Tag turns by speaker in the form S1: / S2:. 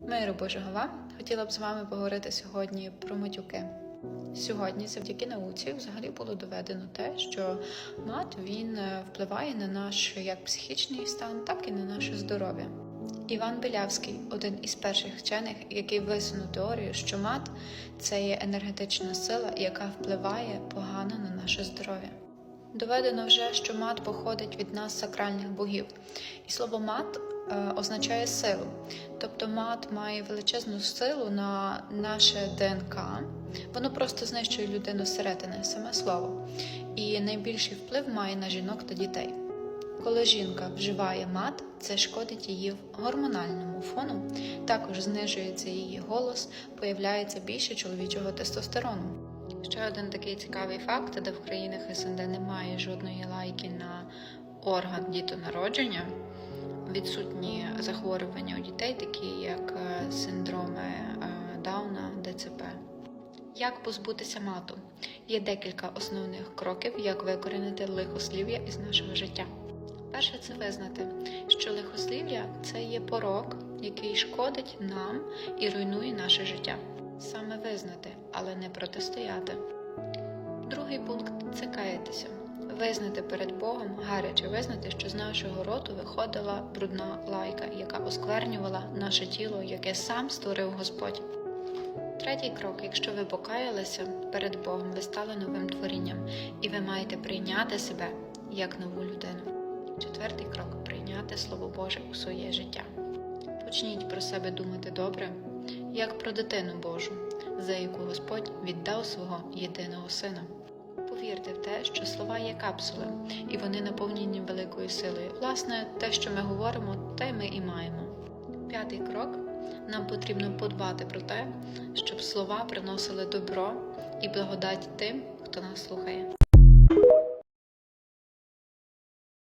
S1: Миру Божого вам! Хотіла б з вами поговорити сьогодні про матюки. Сьогодні, завдяки науці, взагалі було доведено те, що мат він е, впливає на наш як психічний стан, так і на наше здоров'я. Іван Белявський, один із перших вчених, який висунув теорію, що мат це є енергетична сила, яка впливає погано на наше здоров'я. Доведено вже, що мат походить від нас сакральних богів, і слово мат означає силу. Тобто мат має величезну силу на наше ДНК. Воно просто знищує людину зсередини, саме слово. І найбільший вплив має на жінок та дітей. Коли жінка вживає мат, це шкодить її гормональному фону, також знижується її голос, появляється більше чоловічого тестостерону. Ще один такий цікавий факт, де в країнах СНД немає жодної лайки на орган дітонародження, відсутні захворювання у дітей, такі як е, синдроми е, Дауна, ДЦП. Як позбутися мату? Є декілька основних кроків, як викорінити лихослів'я із нашого життя. Перше це визнати, що лихослів'я це є порок, який шкодить нам і руйнує наше життя. Саме визнати, але не протистояти. Другий пункт це каятися. Визнати перед Богом, гаряче визнати, що з нашого роту виходила брудна лайка, яка осквернювала наше тіло, яке сам створив Господь. Третій крок, якщо ви покаялися перед Богом, ви стали новим творінням, і ви маєте прийняти себе як нову людину. Четвертий крок прийняти Слово Боже у своє життя. Почніть про себе думати добре, як про дитину Божу, за яку Господь віддав свого єдиного сина. Повірте в те, що слова є капсули, і вони наповнені великою силою. Власне, те, що ми говоримо, те ми і маємо. П'ятий крок нам потрібно подбати про те, щоб слова приносили добро і благодать тим, хто нас слухає.